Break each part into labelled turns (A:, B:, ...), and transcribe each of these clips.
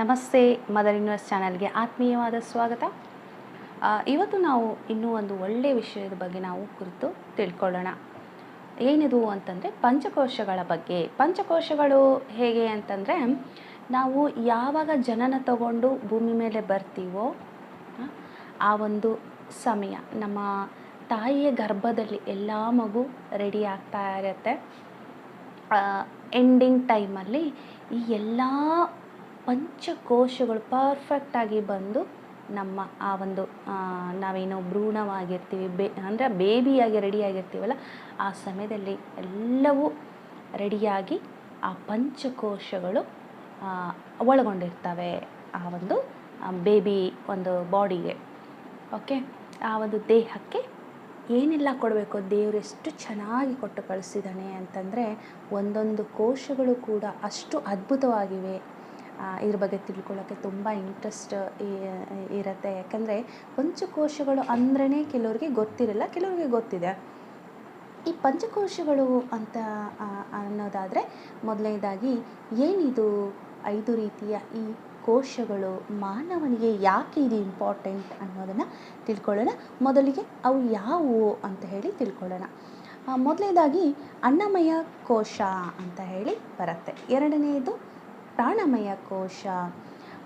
A: ನಮಸ್ತೆ mother universe ಚಾನಲ್ಗೆ ಆತ್ಮೀಯವಾದ ಸ್ವಾಗತ. ಇವತ್ತು ನಾವು ಇನ್ನೂ ಒಂದು ಒಳ್ಳೆಯ ವಿಷಯದ ಬಗ್ಗೆ ನಾವು ಕುರಿತು ತಿಳ್ಕೊಳ್ಳೋಣ. ಏನಿದು ಅಂತಂದರೆ ಪಂಚಕೋಶಗಳ ಬಗ್ಗೆ. ಪಂಚಕೋಶಗಳು ಹೇಗೆ ಅಂತಂದರೆ ನಾವು ಯಾವಾಗ ಜನನ ತಗೊಂಡು ಭೂಮಿ ಮೇಲೆ ಬರ್ತೀವೋ, ಆ ಒಂದು ಸಮಯ. ನಮ್ಮ ತಾಯಿಯ ಗರ್ಭದಲ್ಲಿ ಎಲ್ಲ ಮಗು ರೆಡಿ ಆಗ್ತಾ ಇರುತ್ತೆ. ಎಂಡಿಂಗ್ ಟೈಮಲ್ಲಿ ಈ ಎಲ್ಲ ಪಂಚಕೋಶಗಳು ಪರ್ಫೆಕ್ಟಾಗಿ ಬಂದು ನಮ್ಮ ಆ ಒಂದು ನಾವೇನೋ ಭ್ರೂಣವಾಗಿರ್ತೀವಿ, ಬೇ, ಅಂದರೆ ಬೇಬಿಯಾಗಿ ರೆಡಿಯಾಗಿರ್ತೀವಲ್ಲ ಆ ಸಮಯದಲ್ಲಿ ಎಲ್ಲವೂ ರೆಡಿಯಾಗಿ ಆ ಪಂಚಕೋಶಗಳು ಒಳಗೊಂಡಿರ್ತವೆ ಆ ಒಂದು ಬೇಬಿ ಒಂದು ಬಾಡಿಗೆ. ಓಕೆ ಆ ಒಂದು ದೇಹಕ್ಕೆ ಏನೆಲ್ಲ ಕೊಡಬೇಕು? ದೇವರು ಎಷ್ಟು ಚೆನ್ನಾಗಿ ಕೊಟ್ಟು ಕಳಿಸಿದ್ದಾನೆ ಅಂತಂದರೆ ಒಂದೊಂದು ಕೋಶಗಳು ಕೂಡ ಅಷ್ಟು ಅದ್ಭುತವಾಗಿವೆ. ಇದ್ರ ಬಗ್ಗೆ ತಿಳ್ಕೊಳ್ಳೋಕ್ಕೆ ತುಂಬ ಇಂಟ್ರೆಸ್ಟ್ ಇರುತ್ತೆ. ಯಾಕಂದರೆ ಪಂಚಕೋಶಗಳು ಅಂದ್ರೇ ಕೆಲವ್ರಿಗೆ ಗೊತ್ತಿರಲ್ಲ, ಕೆಲವ್ರಿಗೆ ಗೊತ್ತಿದೆ. ಈ ಪಂಚಕೋಶಗಳು ಅಂತ ಅನ್ನೋದಾದರೆ ಮೊದಲನೇದಾಗಿ ಏನಿದು? ಐದು ರೀತಿಯ ಈ ಕೋಶಗಳು ಮಾನವನಿಗೆ ಯಾಕೆ ಇದು ಇಂಪಾರ್ಟೆಂಟ್ ಅನ್ನೋದನ್ನು ತಿಳ್ಕೊಳ್ಳೋಣ. ಮೊದಲಿಗೆ ಅವು ಯಾವುವು ಅಂತ ಹೇಳಿ ತಿಳ್ಕೊಳ್ಳೋಣ. ಮೊದಲನೇದಾಗಿ ಅನ್ನಮಯ ಕೋಶ ಅಂತ ಹೇಳಿ ಬರುತ್ತೆ. ಎರಡನೆಯದು ಪ್ರಾಣಮಯ ಕೋಶ.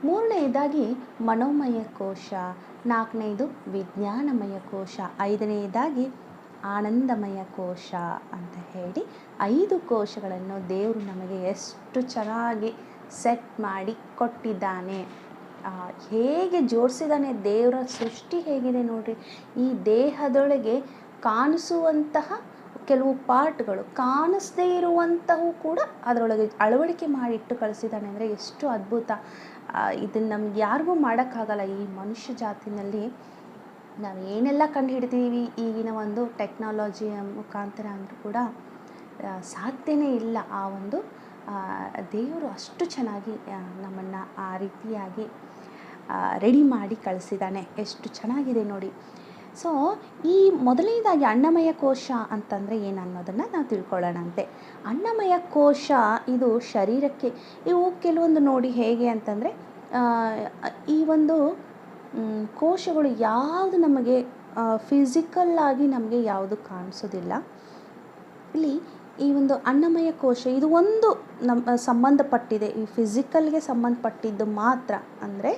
A: ಮೂರನೆಯದಾಗಿ ಮನೋಮಯ ಕೋಶ. ನಾಲ್ಕನೇದು ವಿಜ್ಞಾನಮಯ ಕೋಶ. ಐದನೆಯದಾಗಿ ಆನಂದಮಯ ಕೋಶ ಅಂತ ಹೇಳಿ ಐದು ಕೋಶಗಳನ್ನು ದೇವರು ನಮಗೆ ಎಷ್ಟು ಚೆನ್ನಾಗಿ ಸೆಟ್ ಮಾಡಿ ಕೊಟ್ಟಿದ್ದಾನೆ. ಹೇಗೆ ಜೋಡಿಸಿದ್ದಾನೆ, ದೇವರ ಸೃಷ್ಟಿ ಹೇಗಿದೆ ನೋಡ್ರಿ. ಈ ದೇಹದೊಳಗೆ ಕಾಣಿಸುವಂತಹ ಕೆಲವು ಪಾರ್ಟ್ಗಳು ಕಾಣಿಸದೇ ಇರುವಂಥವು ಕೂಡ ಅದರೊಳಗೆ ಅಳವಡಿಕೆ ಮಾಡಿ ಇಟ್ಟು ಕಳಿಸಿದ್ದಾನೆ ಅಂದರೆ ಎಷ್ಟು ಅದ್ಭುತ. ಇದನ್ನು ನಮ್ಗೆ ಯಾರಿಗೂ ಮಾಡೋಕ್ಕಾಗಲ್ಲ. ಈ ಮನುಷ್ಯ ಜಾತಿನಲ್ಲಿ ನಾವು ಏನೆಲ್ಲ ಕಂಡು ಹಿಡ್ತೀವಿ ಈಗಿನ ಒಂದು ಟೆಕ್ನಾಲಜಿಯ ಮುಖಾಂತರ ಅಂದರೂ ಕೂಡ ಸಾಧ್ಯನೇ ಇಲ್ಲ ಆ ಒಂದು ದೇವರು ಅಷ್ಟು ಚೆನ್ನಾಗಿ ನಮ್ಮನ್ನು ಆ ರೀತಿಯಾಗಿ ರೆಡಿ ಮಾಡಿ ಕಳಿಸಿದ್ದಾನೆ. ಎಷ್ಟು ಚೆನ್ನಾಗಿದೆ ನೋಡಿ. ಸೊ ಈ ಮೊದಲನೇದಾಗಿ ಅನ್ನಮಯ ಕೋಶ ಅಂತಂದರೆ ಏನು ಅನ್ನೋದನ್ನು ನಾವು ತಿಳ್ಕೊಳ್ಳೋಣಂತೆ. ಅನ್ನಮಯ ಕೋಶ ಇದು ಶರೀರಕ್ಕೆ, ಇವು ಕೆಲವೊಂದು ನೋಡಿ ಹೇಗೆ ಅಂತಂದರೆ ಈ ಒಂದು ಕೋಶಗಳು ಯಾವುದು ನಮಗೆ ಫಿಸಿಕಲ್ಲಾಗಿ ನಮಗೆ ಯಾವುದು ಕಾಣಿಸೋದಿಲ್ಲ. ಇಲ್ಲಿ ಈ ಒಂದು ಅನ್ನಮಯ ಕೋಶ ಇದು ಒಂದು ನಮ್ಮ ಸಂಬಂಧಪಟ್ಟಿದೆ. ಈ ಫಿಸಿಕಲ್ಗೆ ಸಂಬಂಧಪಟ್ಟಿದ್ದು ಮಾತ್ರ ಅಂದರೆ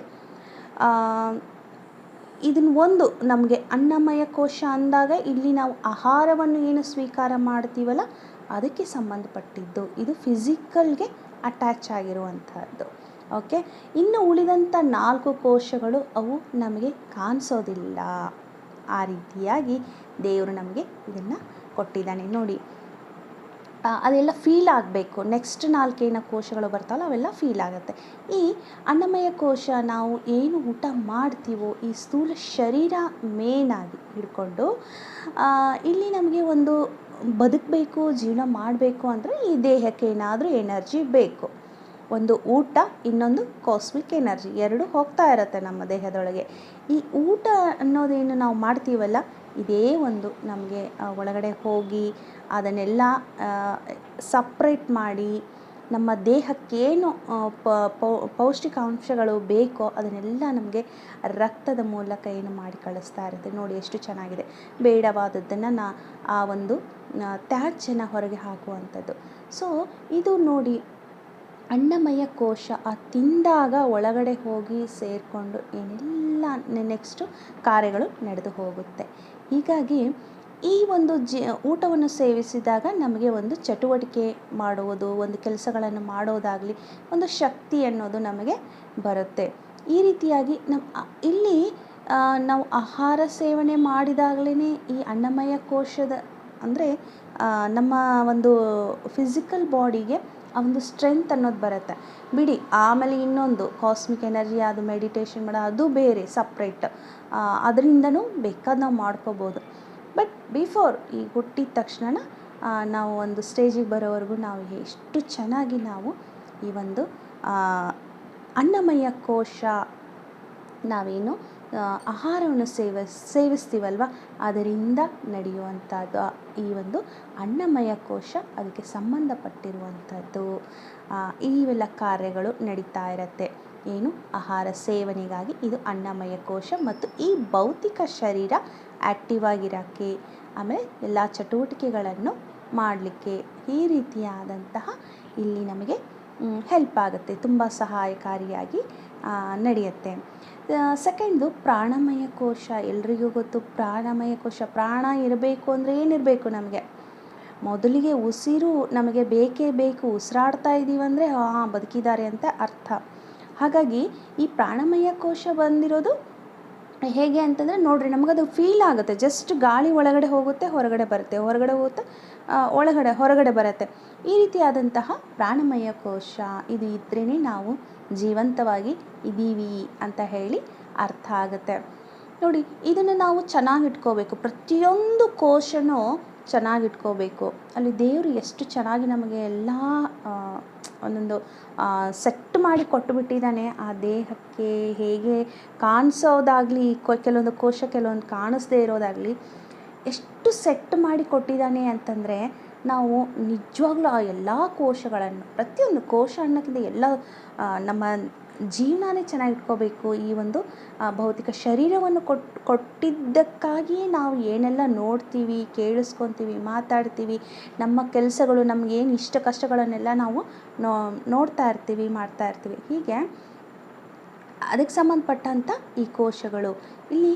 A: ಇದನ್ನು ಒಂದು, ನಮಗೆ ಅನ್ನಮಯ ಕೋಶ ಅಂದಾಗ ಇಲ್ಲಿ ನಾವು ಆಹಾರವನ್ನು ಏನು ಸ್ವೀಕಾರ ಮಾಡ್ತೀವಲ್ಲ, ಅದಕ್ಕೆ ಸಂಬಂಧಪಟ್ಟಿದ್ದು. ಇದು ಫಿಸಿಕಲ್ಗೆ ಅಟ್ಯಾಚ್ ಆಗಿರುವಂಥದ್ದು ಓಕೆ? ಇನ್ನು ಉಳಿದಂಥ ನಾಲ್ಕು ಕೋಶಗಳು, ಅವು ನಮಗೆ ಕಾಣಿಸೋದಿಲ್ಲ. ಆ ರೀತಿಯಾಗಿ ದೇವರು ನಮಗೆ ಇದನ್ನು ಕೊಟ್ಟಿದ್ದಾನೆ. ನೋಡಿ ಅದೆಲ್ಲ ಫೀಲ್ ಆಗಬೇಕು. ನೆಕ್ಸ್ಟ್ ನಾಲ್ಕೇನ ಕೋಶಗಳು ಬರ್ತಾವಲ್ಲ, ಅವೆಲ್ಲ ಫೀಲ್ ಆಗುತ್ತೆ. ಈ ಅನ್ನಮಯ ಕೋಶ ನಾವು ಏನು ಊಟ ಮಾಡ್ತೀವೋ, ಈ ಸ್ಥೂಲ ಶರೀರ ಮೇನಾಗಿ ಹಿಡ್ಕೊಂಡು ಇಲ್ಲಿ ನಮಗೆ ಒಂದು ಬದುಕಬೇಕು, ಜೀವನ ಮಾಡಬೇಕು ಅಂದರೆ ಈ ದೇಹಕ್ಕೆ ಏನಾದರೂ ಎನರ್ಜಿ ಬೇಕು. ಒಂದು ಊಟ, ಇನ್ನೊಂದು ಕಾಸ್ಮಿಕ್ ಎನರ್ಜಿ ಎರಡು ಹೋಗ್ತಾ ಇರುತ್ತೆ ನಮ್ಮ ದೇಹದೊಳಗೆ. ಈ ಊಟ ಅನ್ನೋದೇನು ನಾವು ಮಾಡ್ತೀವಲ್ಲ ಇದೇ ಒಂದು ನಮಗೆ ಒಳಗಡೆ ಹೋಗಿ ಅದನ್ನೆಲ್ಲ ಸಪ್ರೇಟ್ ಮಾಡಿ ನಮ್ಮ ದೇಹಕ್ಕೇನು ಪೌಷ್ಟಿಕಾಂಶಗಳು ಬೇಕೋ ಅದನ್ನೆಲ್ಲ ನಮಗೆ ರಕ್ತದ ಮೂಲಕ ಏನು ಮಾಡಿ ಕಳಿಸ್ತಾ ಇರುತ್ತೆ. ನೋಡಿ ಎಷ್ಟು ಚೆನ್ನಾಗಿದೆ. ಬೇಡವಾದದ್ದನ್ನು ನಾ ಆ ಒಂದು ತ್ಯಾಜ್ಯನ ಹೊರಗೆ ಹಾಕುವಂಥದ್ದು. ಸೊ ಇದು ನೋಡಿ ಅನ್ನಮಯ ಕೋಶ, ಆ ತಿಂದಾಗ ಒಳಗಡೆ ಹೋಗಿ ಸೇರಿಕೊಂಡು ಏನೆಲ್ಲ ನೆಕ್ಸ್ಟು ಕಾರ್ಯಗಳು ನಡೆದು ಹೋಗುತ್ತೆ. ಹೀಗಾಗಿ ಈ ಒಂದು ಜ, ಊಟವನ್ನು ಸೇವಿಸಿದಾಗ ನಮಗೆ ಒಂದು ಚಟುವಟಿಕೆ ಮಾಡುವುದು, ಒಂದು ಕೆಲಸಗಳನ್ನು ಮಾಡೋದಾಗಲಿ, ಒಂದು ಶಕ್ತಿ ಅನ್ನೋದು ನಮಗೆ ಬರುತ್ತೆ. ಈ ರೀತಿಯಾಗಿ ನಮ್ಮ ಇಲ್ಲಿ ನಾವು ಆಹಾರ ಸೇವನೆ ಮಾಡಿದಾಗಲೇ ಈ ಅನ್ನಮಯ ಕೋಶದ, ಅಂದರೆ ನಮ್ಮ ಒಂದು ಫಿಸಿಕಲ್ ಬಾಡಿಗೆ ಆ ಒಂದು ಸ್ಟ್ರೆಂತ್ ಅನ್ನೋದು ಬರುತ್ತೆ. ಬಿಡಿ, ಆಮೇಲೆ ಇನ್ನೊಂದು ಕಾಸ್ಮಿಕ್ ಎನರ್ಜಿ ಅದು ಮೆಡಿಟೇಷನ್ ಮಾಡೋ, ಅದು ಬೇರೆ ಸಪ್ರೇಟ್ ಅದರಿಂದನೂ ಬೇಕಾದ ನಾವು ಮಾಡ್ಕೋಬೋದು. ಬಟ್ ಬಿಫೋರ್ ಈ ಹುಟ್ಟಿದ ತಕ್ಷಣ ನಾವು ಒಂದು ಸ್ಟೇಜಿಗೆ ಬರೋವರೆಗೂ ನಾವು ಎಷ್ಟು ಚೆನ್ನಾಗಿ ನಾವು ಈ ಒಂದು ಅನ್ನಮಯ ಕೋಶ ನಾವೇನು ಆಹಾರವನ್ನು ಸೇವ, ಸೇವಿಸ್ತೀವಲ್ವ? ಅದರಿಂದ ನಡೆಯುವಂಥದ್ದು ಈ ಒಂದು ಅನ್ನಮಯ ಕೋಶ ಅದಕ್ಕೆ ಸಂಬಂಧಪಟ್ಟಿರುವಂಥದ್ದು. ಈ ಎಲ್ಲ ಕಾರ್ಯಗಳು ನಡೀತಾ ಇರತ್ತೆ. ಏನು? ಆಹಾರ ಸೇವನೆಗಾಗಿ ಇದು ಅನ್ನಮಯ ಕೋಶ ಮತ್ತು ಈ ಭೌತಿಕ ಶರೀರ ಆ್ಯಕ್ಟಿವ್ ಆಗಿರೋಕ್ಕೆ, ಆಮೇಲೆ ಎಲ್ಲ ಚಟುವಟಿಕೆಗಳನ್ನು ಮಾಡಲಿಕ್ಕೆ ಈ ರೀತಿಯಾದಂತಹ ಇಲ್ಲಿ ನಮಗೆ ಹೆಲ್ಪ್ ಆಗುತ್ತೆ. ತುಂಬ ಸಹಾಯಕಾರಿಯಾಗಿ ನಡೆಯುತ್ತೆ. ಸೆಕೆಂಡು ಪ್ರಾಣಮಯ ಕೋಶ. ಎಲ್ರಿಗೂ ಗೊತ್ತು, ಪ್ರಾಣಮಯ ಕೋಶ. ಪ್ರಾಣ ಇರಬೇಕು ಅಂದರೆ ಏನಿರಬೇಕು ನಮಗೆ? ಮೊದಲಿಗೆ ಉಸಿರು ನಮಗೆ ಬೇಕೇ ಬೇಕು. ಉಸಿರಾಡ್ತಾ ಇದ್ದೀವಿ ಅಂದರೆ ಹಾಂ ಬದುಕಿದ್ದಾರೆ ಅಂತ ಅರ್ಥ. ಹಾಗಾಗಿ, ಈ ಪ್ರಾಣಮಯ ಕೋಶ ಬಂದಿರೋದು ಹೇಗೆ ಅಂತಂದರೆ, ನೋಡಿರಿ ನಮಗದು ಫೀಲ್ ಆಗುತ್ತೆ. ಜಸ್ಟ್ ಗಾಳಿ ಒಳಗಡೆ ಹೋಗುತ್ತೆ, ಹೊರಗಡೆ ಬರುತ್ತೆ. ಹೊರಗಡೆ ಹೋಗುತ್ತೆ ಒಳಗಡೆ, ಹೊರಗಡೆ ಬರುತ್ತೆ. ಈ ರೀತಿಯಾದಂತಹ ಪ್ರಾಣಮಯ ಕೋಶ ಇದು ಇದ್ರೇ ನಾವು ಜೀವಂತವಾಗಿ ಇದ್ದೀವಿ ಅಂತ ಹೇಳಿ ಅರ್ಥ ಆಗುತ್ತೆ. ನೋಡಿ, ಇದನ್ನು ನಾವು ಚೆನ್ನಾಗಿ ಇಟ್ಕೋಬೇಕು. ಪ್ರತಿಯೊಂದು ಕೋಶನೂ ಚೆನ್ನಾಗಿಟ್ಕೋಬೇಕು ಅಲ್ಲಿ ದೇವರು ಎಷ್ಟು ಚೆನ್ನಾಗಿ ನಮಗೆ ಎಲ್ಲ ಒಂದೊಂದು ಸೆಟ್ ಮಾಡಿ ಕೊಟ್ಟುಬಿಟ್ಟಿದ್ದಾನೆ. ಆ ದೇಹಕ್ಕೆ ಹೇಗೆ ಕಾಣಿಸೋದಾಗಲಿ ಕೆಲವೊಂದು ಕೋಶ ಕೆಲವೊಂದು ಕಾಣಿಸ್ದೇ ಇರೋದಾಗಲಿ, ಎಷ್ಟು ಸೆಟ್ ಮಾಡಿ ಕೊಟ್ಟಿದ್ದಾನೆ ಅಂತಂದರೆ, ನಾವು ನಿಜವಾಗ್ಲೂ ಆ ಎಲ್ಲ ಕೋಶಗಳನ್ನು, ಪ್ರತಿಯೊಂದು ಕೋಶ ಅನ್ನೋಕ್ಕಿಂತ ಎಲ್ಲ ನಮ್ಮ ಜೀವನನೇ ಚೆನ್ನಾಗಿಟ್ಕೋಬೇಕು ಈ ಒಂದು ಭೌತಿಕ ಶರೀರವನ್ನು ಕೊಟ್ಟು ಕೊಟ್ಟಿದ್ದಕ್ಕಾಗಿಯೇ ನಾವು ಏನೆಲ್ಲ ನೋಡ್ತೀವಿ, ಕೇಳಿಸ್ಕೊತೀವಿ, ಮಾತಾಡ್ತೀವಿ, ನಮ್ಮ ಕೆಲಸಗಳು ನಮಗೇನು ಇಷ್ಟ ಕಷ್ಟಗಳನ್ನೆಲ್ಲ ನಾವು ನೋಡ್ತಾ ಇರ್ತೀವಿ, ಮಾಡ್ತಾ ಇರ್ತೀವಿ. ಹೀಗೆ ಅದಕ್ಕೆ ಸಂಬಂಧಪಟ್ಟಂಥ ಈ ಕೋಶಗಳು. ಇಲ್ಲಿ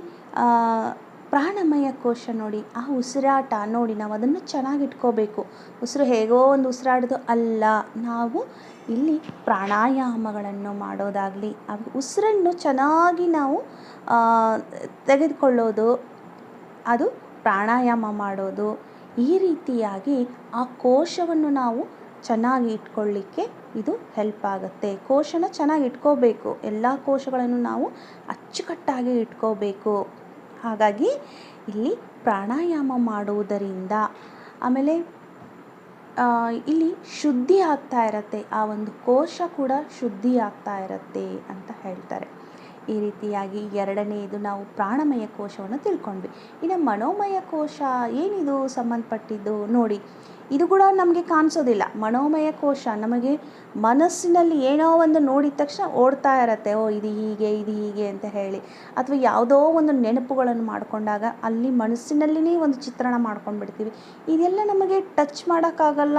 A: ಪ್ರಾಣಮಯ ಕೋಶ ನೋಡಿ, ಆ ಉಸಿರಾಟ ನೋಡಿ ನಾವು ಅದನ್ನು ಚೆನ್ನಾಗಿಟ್ಕೋಬೇಕು. ಉಸಿರು ಹೇಗೋ ಒಂದು ಉಸಿರಾಡೋದು ಅಲ್ಲ. ನಾವು ಇಲ್ಲಿ ಪ್ರಾಣಾಯಾಮಗಳನ್ನು ಮಾಡೋದಾಗಲಿ ಉಸಿರನ್ನು ಚೆನ್ನಾಗಿ ನಾವು ತೆಗೆದುಕೊಳ್ಳೋದು, ಅದು ಪ್ರಾಣಾಯಾಮ ಮಾಡೋದು, ಈ ರೀತಿಯಾಗಿ ಆ ಕೋಶವನ್ನು ನಾವು ಚೆನ್ನಾಗಿ ಇಟ್ಕೊಳ್ಳಿಕ್ಕೆ ಇದು ಹೆಲ್ಪ್ ಆಗುತ್ತೆ. ಕೋಶನ ಚೆನ್ನಾಗಿ ಇಟ್ಕೋಬೇಕು. ಎಲ್ಲ ಕೋಶಗಳನ್ನು ನಾವು ಅಚ್ಚುಕಟ್ಟಾಗಿ ಇಟ್ಕೋಬೇಕು. ಹಾಗಾಗಿ ಇಲ್ಲಿ ಪ್ರಾಣಾಯಾಮ ಮಾಡುವುದರಿಂದ ಆಮೇಲೆ ಇಲ್ಲಿ ಶುದ್ಧಿ ಆಗ್ತಾ ಇರತ್ತೆ. ಆ ಒಂದು ಕೋಶ ಕೂಡ ಶುದ್ಧಿ ಆಗ್ತಾ ಇರತ್ತೆ ಅಂತ ಹೇಳ್ತಾರೆ. ಈ ರೀತಿಯಾಗಿ ಎರಡನೆಯದು ನಾವು ಪ್ರಾಣಮಯ ಕೋಶವನ್ನು ತಿಳ್ಕೊಂಡ್ವಿ. ಇನ್ನು ಮನೋಮಯ ಕೋಶ ಏನಿದು ಸಂಬಂಧಪಟ್ಟಿದ್ದು ನೋಡಿ. ಇದು ಕೂಡ ನಮಗೆ ಕಾಣಿಸೋದಿಲ್ಲ. ಮನೋಮಯ ಕೋಶ ನಮಗೆ ಮನಸ್ಸಿನಲ್ಲಿ ಏನೋ ಒಂದು ನೋಡಿದ ತಕ್ಷಣ ಓಡ್ತಾ ಇರತ್ತೆ. ಓ, ಇದು ಹೀಗೆ ಇದು ಹೀಗೆ ಅಂತ ಹೇಳಿ. ಅಥವಾ ಯಾವುದೋ ಒಂದು ನೆನಪುಗಳನ್ನು ಮಾಡಿಕೊಂಡಾಗ ಅಲ್ಲಿ ಮನಸ್ಸಿನಲ್ಲಿನೇ ಒಂದು ಚಿತ್ರಣ ಮಾಡ್ಕೊಂಡ್ಬಿಡ್ತೀವಿ. ಇದೆಲ್ಲ ನಮಗೆ ಟಚ್ ಮಾಡೋಕ್ಕಾಗಲ್ಲ.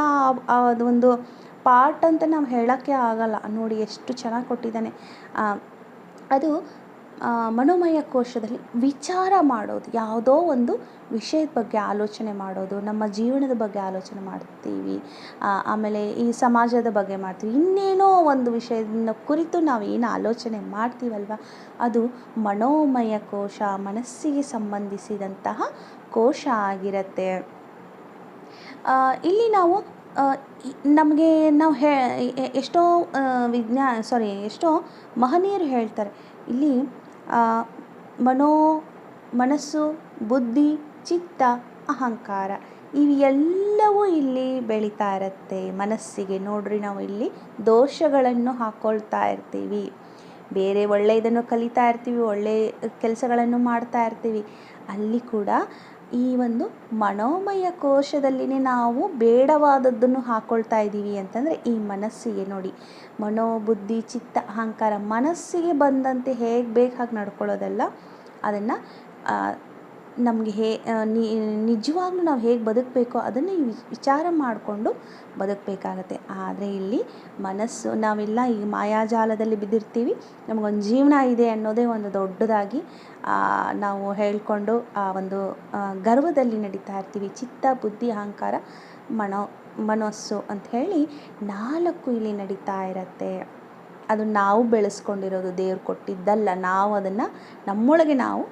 A: ಅದೊಂದು ಪಾರ್ಟ್ ಅಂತ ನಾವು ಹೇಳೋಕ್ಕೆ ಆಗಲ್ಲ. ನೋಡಿ, ಎಷ್ಟು ಚೆನ್ನಾಗಿ ಕೊಟ್ಟಿದ್ದಾನೆ. ಅದು ಮನೋಮಯ ಕೋಶದಲ್ಲಿ ವಿಚಾರ ಮಾಡೋದು, ಯಾವುದೋ ಒಂದು ವಿಷಯದ ಬಗ್ಗೆ ಆಲೋಚನೆ ಮಾಡೋದು, ನಮ್ಮ ಜೀವನದ ಬಗ್ಗೆ ಆಲೋಚನೆ ಮಾಡ್ತೀವಿ ಆಮೇಲೆ ಈ ಸಮಾಜದ ಬಗ್ಗೆ ಮಾಡ್ತೀವಿ, ಇನ್ನೇನೋ ಒಂದು ವಿಷಯದ ಕುರಿತು ನಾವು ಏನು ಆಲೋಚನೆ ಮಾಡ್ತೀವಲ್ವ, ಅದು ಮನೋಮಯ ಕೋಶ, ಮನಸ್ಸಿಗೆ ಸಂಬಂಧಿಸಿದಂತಹ ಕೋಶ ಆಗಿರುತ್ತೆ. ಇಲ್ಲಿ ನಾವು ನಮಗೆ ನಾವು ಹೇ ಎಷ್ಟೋ ವಿಜ್ಞಾ ಸಾರಿ ಎಷ್ಟೋ ಮಹನೀಯರು ಹೇಳ್ತಾರೆ, ಇಲ್ಲಿ ಮನೋ, ಮನಸ್ಸು, ಬುದ್ಧಿ, ಚಿತ್ತ, ಅಹಂಕಾರ ಇವೆಲ್ಲವೂ ಇಲ್ಲಿ ಬೆಳೀತಾ ಇರುತ್ತೆ. ಮನಸ್ಸಿಗೆ ನೋಡ್ರಿ ನಾವು ಇಲ್ಲಿ ದೋಷಗಳನ್ನು ಹಾಕ್ಕೊಳ್ತಾ ಇರ್ತೀವಿ. ಬೇರೆ ಒಳ್ಳೆಯದನ್ನು ಕಲಿತಾ ಇರ್ತೀವಿ ಒಳ್ಳೆಯ ಕೆಲಸಗಳನ್ನು ಮಾಡ್ತಾ ಇರ್ತೀವಿ. ಅಲ್ಲಿ ಕೂಡ ಈ ಒಂದು ಮನೋಮಯ ಕೋಶದಲ್ಲಿನೇ ನಾವು ಬೇಡವಾದದ್ದನ್ನು ಹಾಕ್ಕೊಳ್ತಾ ಇದ್ದೀವಿ ಅಂತಂದರೆ ಈ ಮನಸ್ಸಿಗೆ ನೋಡಿ. ಮನೋ ಬುದ್ಧಿ ಚಿತ್ತ, ಅಹಂಕಾರ ಮನಸ್ಸಿಗೆ ಬಂದಂತೆ ಹೇಗೆ ಬೇಕು ಹಾಗೆ ನಡ್ಕೊಳ್ಳೋದಲ್ಲ ಅದನ್ನು ನಮಗೆ ಹೇ ನಿಜವಾಗ್ಲೂ ನಾವು ಹೇಗೆ ಬದುಕಬೇಕೋ ಅದನ್ನು ವಿಚಾರ ಮಾಡಿಕೊಂಡು ಬದುಕಬೇಕಾಗತ್ತೆ. ಆದರೆ ಇಲ್ಲಿ ಮನಸ್ಸು, ನಾವೆಲ್ಲ ಈ ಮಾಯಾಜಾಲದಲ್ಲಿ ಬಿದ್ದಿರ್ತೀವಿ. ನಮಗೊಂದು ಜೀವನ ಇದೆ ಅನ್ನೋದೇ ಒಂದು ದೊಡ್ಡದಾಗಿ ನಾವು ಹೇಳಿಕೊಂಡು ಆ ಒಂದು ಗರ್ವದಲ್ಲಿ ನಡೀತಾ ಇರ್ತೀವಿ. ಚಿತ್ತ, ಬುದ್ಧಿ, ಅಹಂಕಾರ, ಮನೋ, ಮನಸ್ಸು ಅಂತ ಹೇಳಿ ನಾಲ್ಕು ಇಲ್ಲಿ ನಡೀತಾ ಇರತ್ತೆ. ಅದು ನಾವು ಬೆಳೆಸ್ಕೊಂಡಿರೋದು, ದೇವ್ರು ಕೊಟ್ಟಿದ್ದಲ್ಲ, ನಾವು ಅದನ್ನು ನಮ್ಮೊಳಗೆ ನಾವು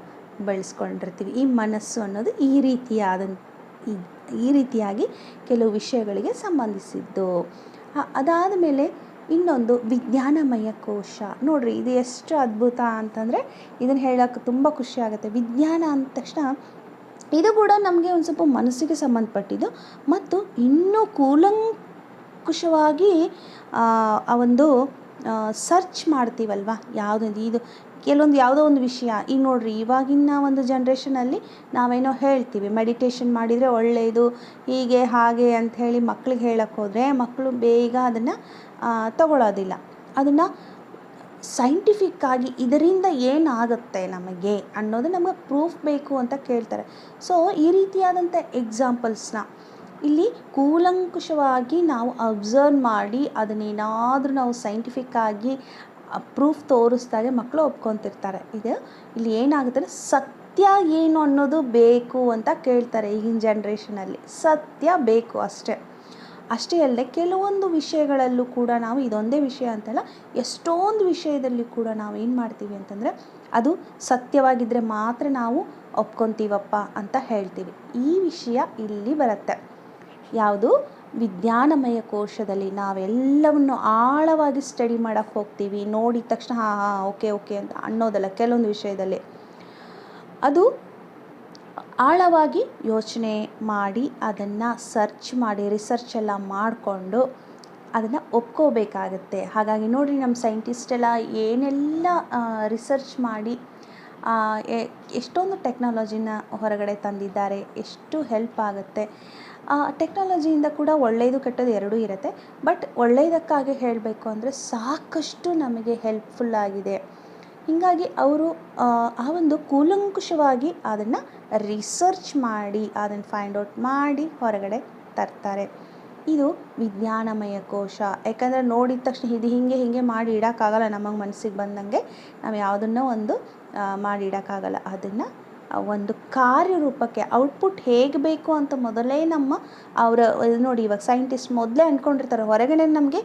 A: ಬೆಳೆಸ್ಕೊಂಡಿರ್ತೀವಿ. ಈ ಮನಸ್ಸು ಅನ್ನೋದು ಈ ರೀತಿಯಾದ, ಈ ರೀತಿಯಾಗಿ ಕೆಲವು ವಿಷಯಗಳಿಗೆ ಸಂಬಂಧಿಸಿದ್ದು. ಅದಾದ ಮೇಲೆ ಇನ್ನೊಂದು ವಿಜ್ಞಾನಮಯ ಕೋಶ. ನೋಡ್ರಿ, ಇದು ಎಷ್ಟು ಅದ್ಭುತ ಅಂತಂದರೆ ಇದನ್ನು ಹೇಳೋಕ್ಕೆ ತುಂಬ ಖುಷಿ ಆಗುತ್ತೆ. ವಿಜ್ಞಾನ ಅಂದ ತಕ್ಷಣ ಇದು ಕೂಡ ನಮಗೆ ಒಂದು ಸ್ವಲ್ಪ ಮನಸ್ಸಿಗೆ ಸಂಬಂಧಪಟ್ಟಿದ್ದು ಮತ್ತು ಇನ್ನೂ ಕೂಲಂಕುಷವಾಗಿ, ಆ ಒಂದು ಸರ್ಚ್ ಮಾಡ್ತೀವಲ್ವ? ಯಾವುದೊಂದು ಇದು? ಕೆಲವೊಂದು ಯಾವುದೋ ಒಂದು ವಿಷಯ. ಈಗ ನೋಡ್ರಿ, ಇವಾಗಿನ ಒಂದು ಜನ್ರೇಷನಲ್ಲಿ ನಾವೇನೋ ಹೇಳ್ತೀವಿ. ಮೆಡಿಟೇಷನ್ ಮಾಡಿದರೆ ಒಳ್ಳೆಯದು ಹೀಗೆ, ಹಾಗೆ ಅಂತ ಹೇಳಿ ಮಕ್ಳಿಗೆ ಹೇಳಕ್ಕೆ ಹೋದರೆ ಮಕ್ಕಳು ಬೇಗ ಅದನ್ನು ತಗೊಳ್ಳೋದಿಲ್ಲ ಅದನ್ನು ಸೈಂಟಿಫಿಕ್ಕಾಗಿ ಇದರಿಂದ ಏನಾಗುತ್ತೆ ನಮಗೆ ಅನ್ನೋದು ನಮಗೆ ಪ್ರೂಫ್ ಬೇಕು ಅಂತ ಕೇಳ್ತಾರೆ. ಸೊ ಈ ರೀತಿಯಾದಂಥ ಎಕ್ಸಾಂಪಲ್ಸ್ನ ಇಲ್ಲಿ ಕೂಲಂಕುಷವಾಗಿ ನಾವು ಅಬ್ಸರ್ವ್ ಮಾಡಿ ಅದನ್ನೇನಾದರೂ ನಾವು ಸೈಂಟಿಫಿಕ್ಕಾಗಿ ಪ್ರೂಫ್ ತೋರಿಸ್ದಾಗೆ ಮಕ್ಕಳು ಒಪ್ಕೊತಿರ್ತಾರೆ. ಇದು ಇಲ್ಲಿ ಏನಾಗುತ್ತೆ ಸತ್ಯ ಏನು ಅನ್ನೋದು ಬೇಕು ಅಂತ ಕೇಳ್ತಾರೆ ಈಗಿನ ಜನ್ರೇಷನಲ್ಲಿ ಸತ್ಯ ಬೇಕು ಅಷ್ಟೇ. ಅಷ್ಟೇ ಅಲ್ಲದೆ ಕೆಲವೊಂದು ವಿಷಯಗಳಲ್ಲೂ ಕೂಡ ನಾವು ಇದೊಂದೇ ವಿಷಯ ಅಂತಲ್ಲ, ಎಷ್ಟೊಂದು ವಿಷಯದಲ್ಲಿ ಕೂಡ ನಾವು ಏನು ಮಾಡ್ತೀವಿ ಅಂತಂದರೆ, ಅದು ಸತ್ಯವಾಗಿದ್ದರೆ ಮಾತ್ರ ನಾವು ಒಪ್ಕೊತೀವಪ್ಪ ಅಂತ ಹೇಳ್ತೀವಿ. ಈ ವಿಷಯ ಇಲ್ಲಿ ಬರುತ್ತೆ. ಯಾವುದು? ವಿಜ್ಞಾನಮಯ ಕೋಶದಲ್ಲಿ ನಾವೆಲ್ಲವನ್ನು ಆಳವಾಗಿ ಸ್ಟಡಿ ಮಾಡೋಕ್ಕೆ ಹೋಗ್ತೀವಿ. ನೋಡಿದ ತಕ್ಷಣ ಹಾಂ ಹಾಂ, ಓಕೆ ಓಕೆ ಅಂತ ಅನ್ನೋದಲ್ಲ ಕೆಲವೊಂದು ವಿಷಯದಲ್ಲಿ. ಅದು ಆಳವಾಗಿ ಯೋಚನೆ ಮಾಡಿ ಅದನ್ನು ಸರ್ಚ್ ಮಾಡಿ ರಿಸರ್ಚ್ ಎಲ್ಲ ಮಾಡಿಕೊಂಡು ಅದನ್ನು ಒಪ್ಕೋಬೇಕಾಗತ್ತೆ. ಹಾಗಾಗಿ ನೋಡಿರಿ ನಮ್ಮ ಸೈಂಟಿಸ್ಟ್ ಎಲ್ಲ ಏನೆಲ್ಲ ರಿಸರ್ಚ್ ಮಾಡಿ ಎಷ್ಟೊಂದು ಟೆಕ್ನಾಲಜಿನ ಹೊರಗಡೆ ತಂದಿದ್ದಾರೆ, ಎಷ್ಟು ಹೆಲ್ಪ್ ಆಗುತ್ತೆ. ಟೆಕ್ನಾಲಜಿಯಿಂದ ಕೂಡ ಒಳ್ಳೆಯದು ಕೆಟ್ಟದ್ದು ಎರಡೂ ಇರುತ್ತೆ. ಬಟ್ ಒಳ್ಳೆಯದಕ್ಕಾಗಿ ಹೇಳಬೇಕು ಅಂದರೆ ಸಾಕಷ್ಟು ನಮಗೆ ಹೆಲ್ಪ್ಫುಲ್ ಆಗಿದೆ. ಹೀಗಾಗಿ ಅವರು, ಆ ಒಂದು ಕೂಲಂಕುಷವಾಗಿ ಅದನ್ನು ರಿಸರ್ಚ್ ಮಾಡಿ, ಅದನ್ನು ಫೈಂಡ್ ಔಟ್ ಮಾಡಿ ಹೊರಗಡೆ ತರ್ತಾರೆ. ಇದು ವಿಜ್ಞಾನಮಯ ಕೋಶ. ಯಾಕಂದರೆ ನೋಡಿದ ತಕ್ಷಣ ಇದು ಹೀಗೆ ಹೀಗೆ ಮಾಡಿ ಇಡೋಕ್ಕಾಗಲ್ಲ ನಮಗೆ ಮನಸ್ಸಿಗೆ ಬಂದಂಗೆ. ನಾವು ಯಾವುದನ್ನೋ ಒಂದು ಮಾಡಿ ಇಡೋಕ್ಕಾಗಲ್ಲ. ಅದನ್ನು ಒಂದು ಕಾರ್ಯರೂಪಕ್ಕೆ ಔಟ್ಪುಟ್ ಹೇಗೆ ಬೇಕು ಅಂತ ಮೊದಲೇ ನಮ್ಮ ಅವರ ನೋಡಿ ಇವಾಗ ಸೈಂಟಿಸ್ಟ್ ಮೊದಲೇ ಅಂದ್ಕೊಂಡಿರ್ತಾರೆ ಹೊರಗಡೆ ನಮಗೆ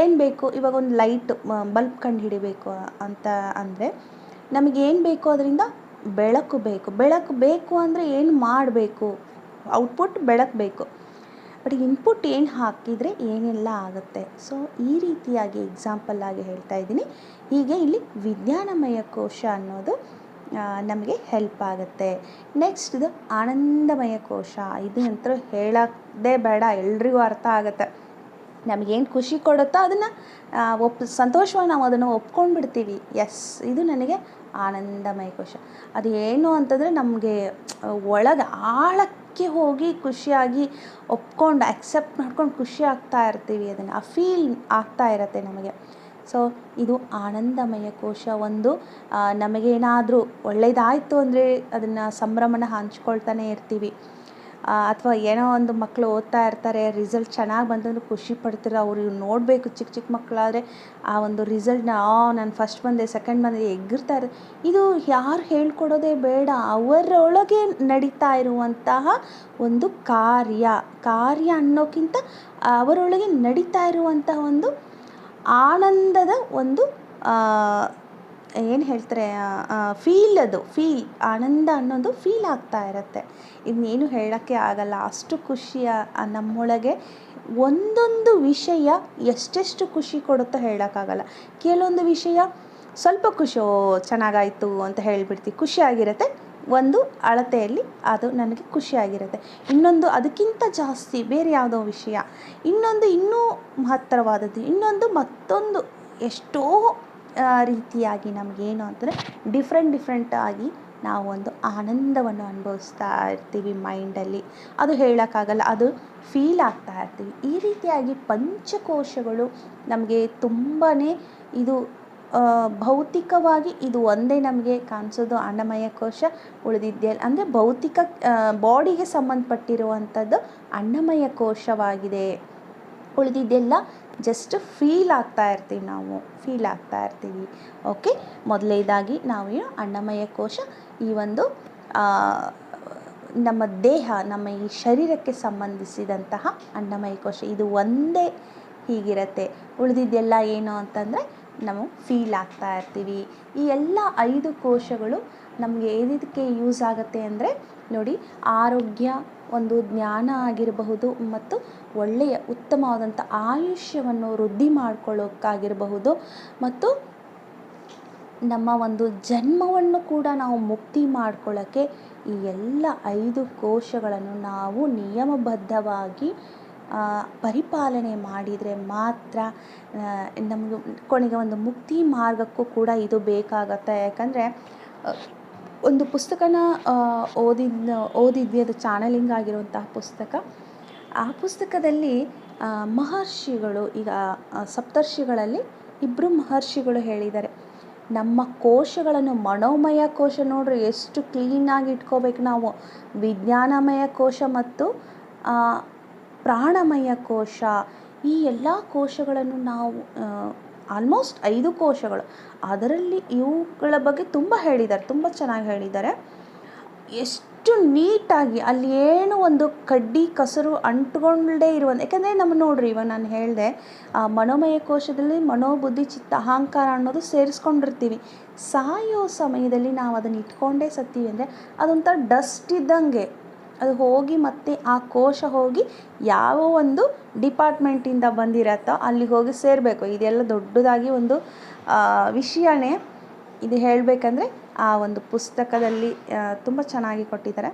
A: ಏನು ಬೇಕು? ಇವಾಗ ಒಂದು ಲೈಟ್ ಬಲ್ಬ್ ಕಂಡು ಹಿಡಿಬೇಕು ಅಂತ ಅಂದರೆ ನಮಗೇನು ಬೇಕು ಅದರಿಂದ? ಬೆಳಕು ಬೇಕು. ಬೆಳಕು ಬೇಕು ಅಂದರೆ ಏನು ಮಾಡಬೇಕು? ಔಟ್ಪುಟ್ ಬೆಳಕು ಬೇಕು. ಬಟ್ ಇನ್ಪುಟ್ ಏನು ಹಾಕಿದರೆ ಏನೆಲ್ಲ ಆಗುತ್ತೆ? ಸೊ ಈ ರೀತಿಯಾಗಿ ಎಕ್ಸಾಂಪಲ್ ಆಗಿ ಹೇಳ್ತಾ ಇದ್ದೀನಿ. ಹೀಗೆ ಇಲ್ಲಿ ವಿಜ್ಞಾನಮಯ ಕೋಶ ಅನ್ನೋದು ನಮಗೆ ಹೆಲ್ಪ್ ಆಗುತ್ತೆ. ನೆಕ್ಸ್ಟ್ ಇದು ಆನಂದಮಯ ಕೋಶ. ಇದು ನಂತರ ಹೇಳೋದೇ ಬೇಡ, ಎಲ್ರಿಗೂ ಅರ್ಥ ಆಗುತ್ತೆ. ನಮಗೇನು ಖುಷಿ ಕೊಡುತ್ತೋ ಅದನ್ನು ಒಪ್, ಸಂತೋಷವಾಗಿ ನಾವು ಅದನ್ನು ಒಪ್ಕೊಂಡು ಬಿಡ್ತೀವಿ ಎಸ್ ಇದು ನನಗೆ ಆನಂದಮಯ ಕೋಶ. ಅದು ಏನು ಅಂತಂದರೆ ನಮಗೆ ಒಳಗೆ ಆಳಕ್ಕೆ ಹೋಗಿ ಖುಷಿಯಾಗಿ ಒಪ್ಕೊಂಡು ಅಕ್ಸೆಪ್ಟ್ ಮಾಡ್ಕೊಂಡು ಖುಷಿ ಆಗ್ತಾ ಇರ್ತೀವಿ ಅದನ್ನು. ಆ ಫೀಲ್ ಆಗ್ತಾ ಇರತ್ತೆ ನಮಗೆ. ಸೊ ಇದು ಆನಂದಮಯ ಕೋಶ. ಒಂದು ನಮಗೇನಾದರೂ ಒಳ್ಳೆಯದಾಯಿತು ಅಂದರೆ ಅದನ್ನು ಸಂಭ್ರಮನ ಹಂಚ್ಕೊಳ್ತಾನೆ ಇರ್ತೀವಿ. ಅಥವಾ ಏನೋ ಒಂದು ಮಕ್ಕಳು ಓದ್ತಾ ಇರ್ತಾರೆ ರಿಸಲ್ಟ್ ಚೆನ್ನಾಗಿ ಬಂತಂದ್ರೆ ಖುಷಿ ಪಡ್ತಾರೆ ಅವ್ರಿಗೆ ನೋಡಬೇಕು ಚಿಕ್ಕ ಚಿಕ್ಕ ಮಕ್ಕಳಾದರೆ ಆ ಒಂದು ರಿಸಲ್ಟ್ನ ಆ, ನಾನು ಫಸ್ಟ್ ಬಂದೆ ಸೆಕೆಂಡ್ ಬಂದೆ ಎಗ್ಗಿರ್ತಾರೆ ಇದು ಯಾರು ಹೇಳ್ಕೊಡೋದೇ ಬೇಡ. ಅವರೊಳಗೆ ನಡೀತಾ ಇರುವಂತಹ ಒಂದು ಕಾರ್ಯ. ಕಾರ್ಯ ಅನ್ನೋಕ್ಕಿಂತ ಅವರೊಳಗೆ ನಡೀತಾ ಇರುವಂತಹ ಒಂದು ಆನಂದದ ಒಂದು ಏನು ಹೇಳ್ತಾರೆ ಫೀಲ್ ಅದು ಫೀಲ್ ಆನಂದ ಅನ್ನೋದು ಫೀಲ್ ಆಗ್ತಾ ಇರುತ್ತೆ. ಇನ್ನೇನು ಹೇಳೋಕ್ಕೆ ಆಗಲ್ಲ. ಅಷ್ಟು ಖುಷಿಯ ನಮ್ಮೊಳಗೆ ಒಂದೊಂದು ವಿಷಯ ಎಷ್ಟೆಷ್ಟು ಖುಷಿ ಕೊಡುತ್ತೋ ಹೇಳೋಕ್ಕಾಗಲ್ಲ ಕೆಲವೊಂದು ವಿಷಯ ಸ್ವಲ್ಪ ಖುಷಿ, ಓ, ಚೆನ್ನಾಗಾಯಿತು ಅಂತ ಹೇಳಿಬಿಡ್ತೀವಿ ಖುಷಿಯಾಗಿರುತ್ತೆ ಒಂದು ಅಳತೆಯಲ್ಲಿ ಅದು ನನಗೆ ಖುಷಿಯಾಗಿರುತ್ತೆ. ಇನ್ನೊಂದು ಅದಕ್ಕಿಂತ ಜಾಸ್ತಿ ಬೇರೆ ಯಾವುದೋ ವಿಷಯ. ಇನ್ನೊಂದು ಇನ್ನೂ ಮಹತ್ತರವಾದದ್ದು, ಇನ್ನೊಂದು ಮತ್ತೊಂದು ಎಷ್ಟೋ ರೀತಿಯಾಗಿ ನಮಗೇನು ಅಂದರೆ ಡಿಫ್ರೆಂಟ್ ಡಿಫ್ರೆಂಟ್ ಆಗಿ ನಾವು ಒಂದು ಆನಂದವನ್ನು ಅನುಭವಿಸ್ತಾ ಇರ್ತೀವಿ ಮೈಂಡಲ್ಲಿ ಅದು ಹೇಳೋಕ್ಕಾಗಲ್ಲ, ಅದು ಫೀಲ್ ಆಗ್ತಾ ಇರ್ತೀವಿ. ಈ ರೀತಿಯಾಗಿ ಪಂಚಕೋಶಗಳು ನಮಗೆ ತುಂಬಾ ಇದು ಭೌತಿಕವಾಗಿ ಇದು ಒಂದೇ ನಮಗೆ ಕಾಣಿಸೋದು ಅನ್ನಮಯ ಕೋಶ ಉಳಿದಿದ್ದೆ ಅಂದರೆ ಭೌತಿಕ ಬಾಡಿಗೆ ಸಂಬಂಧಪಟ್ಟಿರುವಂಥದ್ದು ಅನ್ನಮಯ ಕೋಶವಾಗಿದೆ, ಉಳಿದಿದ್ದೆಲ್ಲ ಜಸ್ಟ್ ಫೀಲ್ ಆಗ್ತಾ ಇರ್ತೀವಿ ನಾವು ಫೀಲ್ ಆಗ್ತಾ ಇರ್ತೀವಿ. ಓಕೆ ಮೊದಲೇದಾಗಿ ನಾವೇನು ಅನ್ನಮಯ ಕೋಶ ಈ ಒಂದು ನಮ್ಮ ದೇಹ, ನಮ್ಮ ಈ ಶರೀರಕ್ಕೆ ಸಂಬಂಧಿಸಿದಂತಹ ಅನ್ನಮಯ ಕೋಶ ಇದು ಒಂದೇ ಹೀಗಿರತ್ತೆ. ಉಳಿದಿದ್ದೆಲ್ಲ ಏನು ಅಂತಂದರೆ ನಾವು ಫೀಲ್ ಆಗ್ತಾ ಇರ್ತೀವಿ. ಈ ಎಲ್ಲ ಐದು ಕೋಶಗಳು ನಮಗೆ ಏನಿದಕ್ಕೆ ಯೂಸ್ ಆಗುತ್ತೆ ಅಂದರೆ ನೋಡಿ ಆರೋಗ್ಯ ಒಂದು ಜ್ಞಾನ ಆಗಿರಬಹುದು ಮತ್ತು ಒಳ್ಳೆಯ ಉತ್ತಮವಾದಂಥ ಆಯುಷ್ಯವನ್ನು ವೃದ್ಧಿ ಮಾಡ್ಕೊಳ್ಳೋಕ್ಕಾಗಿರಬಹುದು ಮತ್ತು ನಮ್ಮ ಒಂದು ಜನ್ಮವನ್ನು ಕೂಡ ನಾವು ಮುಕ್ತಿ ಮಾಡ್ಕೊಳ್ಳೋಕ್ಕೆ ಈ ಎಲ್ಲ ಐದು ಕೋಶಗಳನ್ನು ನಾವು ನಿಯಮಬದ್ಧವಾಗಿ ಪರಿಪಾಲನೆ ಮಾಡಿದರೆ ಮಾತ್ರ ನಮಗೆ ಕೊನೆಗೆ ಒಂದು ಮುಕ್ತಿ ಮಾರ್ಗಕ್ಕೂ ಕೂಡ ಇದು ಬೇಕಾಗತ್ತೆ. ಯಾಕಂದರೆ ಒಂದು ಪುಸ್ತಕನ ಓದಿದ ಓದಿದ್ವಿ, ಅದು ಚಾನಲಿಂಗ್ ಆಗಿರುವಂತಹ ಪುಸ್ತಕ. ಆ ಪುಸ್ತಕದಲ್ಲಿ ಮಹರ್ಷಿಗಳು, ಈಗ ಸಪ್ತರ್ಷಿಗಳಲ್ಲಿ ಇಬ್ಬರು ಮಹರ್ಷಿಗಳು ಹೇಳಿದ್ದಾರೆ. ನಮ್ಮ ಕೋಶಗಳನ್ನು ಮನೋಮಯ ಕೋಶ ನೋಡ್ರಿ, ಎಷ್ಟು ಕ್ಲೀನಾಗಿ ಇಟ್ಕೋಬೇಕು ನಾವು. ವಿಜ್ಞಾನಮಯ ಕೋಶ ಮತ್ತು ಪ್ರಾಣಮಯ ಕೋಶ. ಈ ಎಲ್ಲ ಕೋಶಗಳನ್ನು ನಾವು ಆಲ್ಮೋಸ್ಟ್ ಐದು ಕೋಶಗಳು. ಅದರಲ್ಲಿ ಇವುಗಳ ಬಗ್ಗೆ ತುಂಬ ಹೇಳಿದ್ದಾರೆ, ತುಂಬ ಚೆನ್ನಾಗಿ ಹೇಳಿದ್ದಾರೆ. ಎಷ್ಟು ನೀಟಾಗಿ, ಅಲ್ಲಿ ಏನು ಒಂದು ಕಡ್ಡಿ, ಕಸರು ಅಂಟ್ಕೊಂಡೇ ಇರುವಂಥ ಯಾಕಂದರೆ ನಮ್ಮ ನೋಡ್ರಿ ಇವಾಗ ನಾನು ಹೇಳಿದೆ, ಆ, ಮನೋಮಯ ಕೋಶದಲ್ಲಿ ಮನೋಬುದ್ಧಿ, ಚಿತ್ತ, ಅಹಂಕಾರ ಅನ್ನೋದು ಸೇರಿಸ್ಕೊಂಡಿರ್ತೀವಿ. ಸಾಯೋ ಸಮಯದಲ್ಲಿ ನಾವು ಅದನ್ನು ಇಟ್ಕೊಂಡೇ ಸತ್ತೀವಿ ಅಂದರೆ ಅದೊಂಥರ ಡಸ್ಟ್ ಇದ್ದಂಗೆ. ಅದು ಹೋಗಿ ಮತ್ತೆ ಆ ಕೋಶ ಹೋಗಿ ಯಾವ ಒಂದು ಡಿಪಾರ್ಟ್ಮೆಂಟಿಂದ ಬಂದಿರತ್ತೋ ಅಲ್ಲಿಗೆ ಹೋಗಿ ಸೇರಬೇಕು. ಇದೆಲ್ಲ ದೊಡ್ಡದಾಗಿ ಒಂದು ವಿಷಯನೇ ಇದು ಹೇಳಬೇಕಂದ್ರೆ ಆ ಒಂದು ಪುಸ್ತಕದಲ್ಲಿ ತುಂಬ ಚೆನ್ನಾಗಿ ಕೊಟ್ಟಿದ್ದಾರೆ.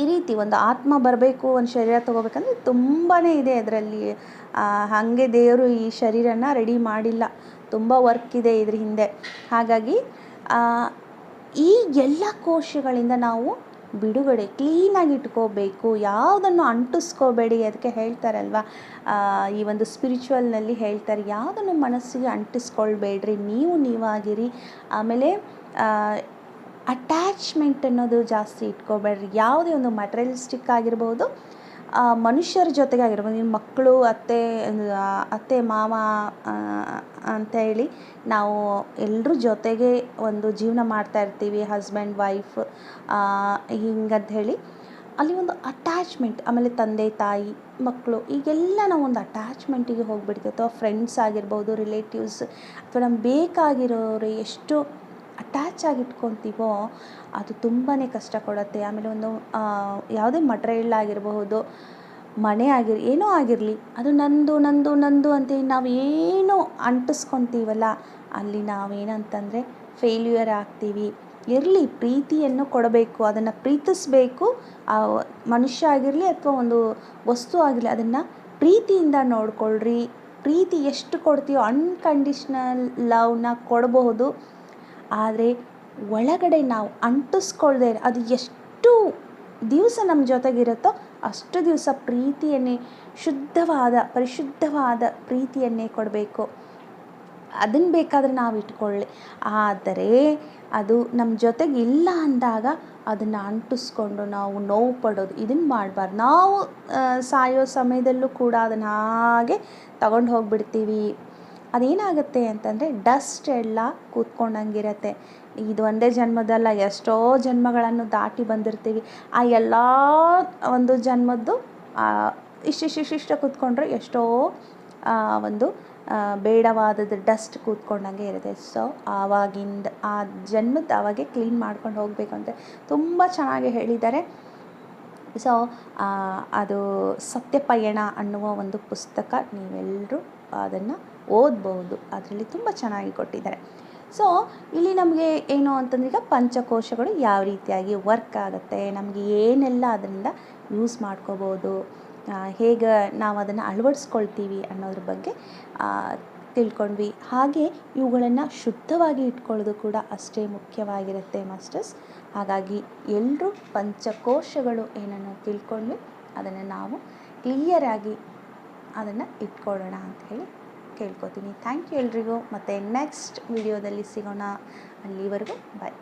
A: ಈ ರೀತಿ ಒಂದು ಆತ್ಮ ಬರಬೇಕು ಒಂದು ಶರೀರ ತೊಗೋಬೇಕಂದ್ರೆ ತುಂಬಾ ಇದೆ ಅದರಲ್ಲಿ ಹಾಗೆ ದೇವರು ಈ ಶರೀರನ ರೆಡಿ ಮಾಡಿಲ್ಲ. ತುಂಬ ವರ್ಕ್ ಇದೆ ಇದ್ರ ಹಿಂದೆ. ಹಾಗಾಗಿ ಈ ಎಲ್ಲ ಕೋಶಗಳಿಂದ ನಾವು ಬಿಡುಗಡೆ ಕ್ಲೀನಾಗಿ ಇಟ್ಕೋಬೇಕು, ಯಾವುದನ್ನು ಅಂಟಿಸ್ಕೋಬೇಡಿ ಅದಕ್ಕೆ ಹೇಳ್ತಾರಲ್ವ? ಈ ಒಂದು ಸ್ಪಿರಿಚುವಲ್ನಲ್ಲಿ ಹೇಳ್ತಾರೆ, ಯಾವುದನ್ನು ಮನಸ್ಸಿಗೆ ಅಂಟಿಸ್ಕೊಳ್ಬೇಡ್ರಿ, ನೀವು ನೀವಾಗಿರಿ. ಆಮೇಲೆ ಅಟ್ಯಾಚ್ಮೆಂಟ್ ಅನ್ನೋದು ಜಾಸ್ತಿ ಇಟ್ಕೋಬೇಡ್ರಿ. ಯಾವುದೇ ಒಂದು ಮಟೀರಿಯಲಿಸ್ಟಿಕ್ ಆಗಿರ್ಬೋದು ಮನುಷ್ಯರ ಜೊತೆಗೆ ಆಗಿರ್ಬೋದು ನಿಮ್ಮ ಮಕ್ಕಳು, ಅತ್ತೆ ಅತ್ತೆ, ಮಾವ ಅಂತ ಹೇಳಿ ನಾವು ಎಲ್ಲರೂ ಜೊತೆಗೆ ಒಂದು ಜೀವನ ಮಾಡ್ತಾ ಇರ್ತೀವಿ ಹಸ್ಬೆಂಡ್ ವೈಫ್ ಹಿಂಗಂತ ಹೇಳಿ. ಅಲ್ಲಿ ಒಂದು ಅಟ್ಯಾಚ್ಮೆಂಟ್ ಆಮೇಲೆ ತಂದೆ, ತಾಯಿ, ಮಕ್ಕಳು, ಈಗೆಲ್ಲ ನಾವು ಒಂದು ಅಟ್ಯಾಚ್ಮೆಂಟಿಗೆ ಹೋಗ್ಬಿಡ್ತೀವಿ. ಅಥವಾ ಫ್ರೆಂಡ್ಸ್ ಆಗಿರ್ಬೋದು ರಿಲೇಟಿವ್ಸ್ ಅಥವಾ ನಮ್ಗೆ ಬೇಕಾಗಿರೋರು ಎಷ್ಟು ಅಟ್ಯಾಚ್ ಆಗಿ ಇಟ್ಕೊತೀವೋ ಅದು ತುಂಬಾ ಕಷ್ಟ ಕೊಡುತ್ತೆ. ಆಮೇಲೆ ಒಂದು ಯಾವುದೇ ಮಟ್ರಿಯಲ್ ಆಗಿರಬಹುದು ಮನೆ ಆಗಿರ್, ಏನೋ ಆಗಿರಲಿ, ಅದು ನಂದು ನಂದು ನಂದು ಅಂತೇಳಿ ನಾವು ಏನೋ ಅಂಟಿಸ್ಕೊತೀವಲ್ಲ, ಅಲ್ಲಿ ನಾವೇನಂತಂದರೆ ಫೇಲ್ಯೂಯರ್ ಆಗ್ತೀವಿ. ಇರಲಿ, ಪ್ರೀತಿಯನ್ನು ಕೊಡಬೇಕು, ಅದನ್ನು ಪ್ರೀತಿಸಬೇಕು, ಆ, ಮನುಷ್ಯ ಆಗಿರಲಿ ಅಥವಾ ಒಂದು ವಸ್ತು ಆಗಿರಲಿ, ಅದನ್ನು ಪ್ರೀತಿಯಿಂದ ನೋಡಿಕೊಳ್ಳ್ರಿ ಪ್ರೀತಿ ಎಷ್ಟು ಕೊಡ್ತೀವೋ ಅನ್ಕಂಡೀಷ್ನಲ್ ಲವ್ನ ಕೊಡಬಹುದು. ಆದರೆ ಒಳಗಡೆ ನಾವು ಅಂಟಿಸ್ಕೊಳ್ದೆ ಅದು ಎಷ್ಟು ದಿವಸ ನಮ್ಮ ಜೊತೆಗಿರುತ್ತೋ ಅಷ್ಟು ದಿವಸ ಪ್ರೀತಿಯನ್ನೇ, ಶುದ್ಧವಾದ, ಪರಿಶುದ್ಧವಾದ ಪ್ರೀತಿಯನ್ನೇ ಕೊಡಬೇಕು. ಅದನ್ನು ಬೇಕಾದರೆ ನಾವು ಇಟ್ಕೊಳ್ಳಿ. ಆದರೆ ಅದು ನಮ್ಮ ಜೊತೆಗೆ ಇಲ್ಲ ಅಂದಾಗ ಅದನ್ನು ಅಂಟಿಸ್ಕೊಂಡು ನಾವು ನೋವು ಪಡೋದು ಇದನ್ನು ಮಾಡಬಾರ್ದು. ನಾವು ಸಾಯೋ ಸಮಯದಲ್ಲೂ ಕೂಡ ಅದನ್ನ ಹಾಗೆ ತಗೊಂಡು ಹೋಗ್ಬಿಡ್ತೀವಿ. ಅದೇನಾಗುತ್ತೆ ಅಂತಂದರೆ ಡಸ್ಟ್ ಎಲ್ಲ ಕೂತ್ಕೊಂಡಂಗಿರತ್ತೆ. ಇದು ಒಂದೇ ಜನ್ಮದಲ್ಲ, ಎಷ್ಟೋ ಜನ್ಮಗಳನ್ನು ದಾಟಿ ಬಂದಿರ್ತೀವಿ. ಆ ಎಲ್ಲ ಒಂದು ಜನ್ಮದ್ದು ಇಷ್ಟಿಷ್ಟಿಷ್ಟ ಕೂತ್ಕೊಂಡ್ರೆ ಎಷ್ಟೋ ಒಂದು ಬೇಡವಾದ ಡಸ್ಟ್ ಕೂತ್ಕೊಂಡಂಗೆ ಇರುತ್ತೆ. ಸೊ ಆವಾಗಿಂದ, ಆ ಜನ್ಮದ ಅವಾಗೆ ಕ್ಲೀನ್ ಮಾಡ್ಕೊಂಡು ಹೋಗಬೇಕು ಅಂತ ತುಂಬ ಚೆನ್ನಾಗಿ ಹೇಳಿದ್ದಾರೆ. ಸೊ ಅದು ಸತ್ಯಪಯಣ ಅನ್ನುವ ಒಂದು ಪುಸ್ತಕ ನೀವೆಲ್ಲರೂ ಅದನ್ನು ಓದ್ಬೋದು ಅದರಲ್ಲಿ ತುಂಬ ಚೆನ್ನಾಗಿ ಕೊಟ್ಟಿದ್ದಾರೆ. ಸೊ ಇಲ್ಲಿ ನಮಗೆ ಏನು ಅಂತಂದ್ರೆ ಈಗ ಪಂಚಕೋಶಗಳು ಯಾವ ರೀತಿಯಾಗಿ ವರ್ಕ್ ಆಗುತ್ತೆ, ನಮಗೆ ಏನೆಲ್ಲ ಅದರಿಂದ ಯೂಸ್ ಮಾಡ್ಕೋಬೋದು ಹೇಗೆ ನಾವು ಅದನ್ನು ಅಳವಡಿಸ್ಕೊಳ್ತೀವಿ ಅನ್ನೋದ್ರ ಬಗ್ಗೆ ತಿಳ್ಕೊಂಡ್ವಿ. ಹಾಗೆ ಇವುಗಳನ್ನು ಶುದ್ಧವಾಗಿ ಇಟ್ಕೊಳ್ಳೋದು ಕೂಡ ಅಷ್ಟೇ ಮುಖ್ಯವಾಗಿರುತ್ತೆ ಮಾಸ್ಟರ್ಸ್. ಹಾಗಾಗಿ ಎಲ್ಲರೂ ಪಂಚಕೋಶಗಳು ಏನನ್ನು ತಿಳ್ಕೊಂಡ್ವಿ, ಅದನ್ನು ನಾವು ಕ್ಲಿಯರಾಗಿ ಅದನ್ನು ಇಟ್ಕೊಳ್ಳೋಣ ಅಂತ ಹೇಳಿ ಕೇಳ್ಕೊತೀನಿ. ಥ್ಯಾಂಕ್ ಯು ಎಲ್ರಿಗೂ. ಮತ್ತು ನೆಕ್ಸ್ಟ್ ವಿಡಿಯೋದಲ್ಲಿ ಸಿಗೋಣ. ಅಲ್ಲಿವರೆಗೂ ಬಾಯ್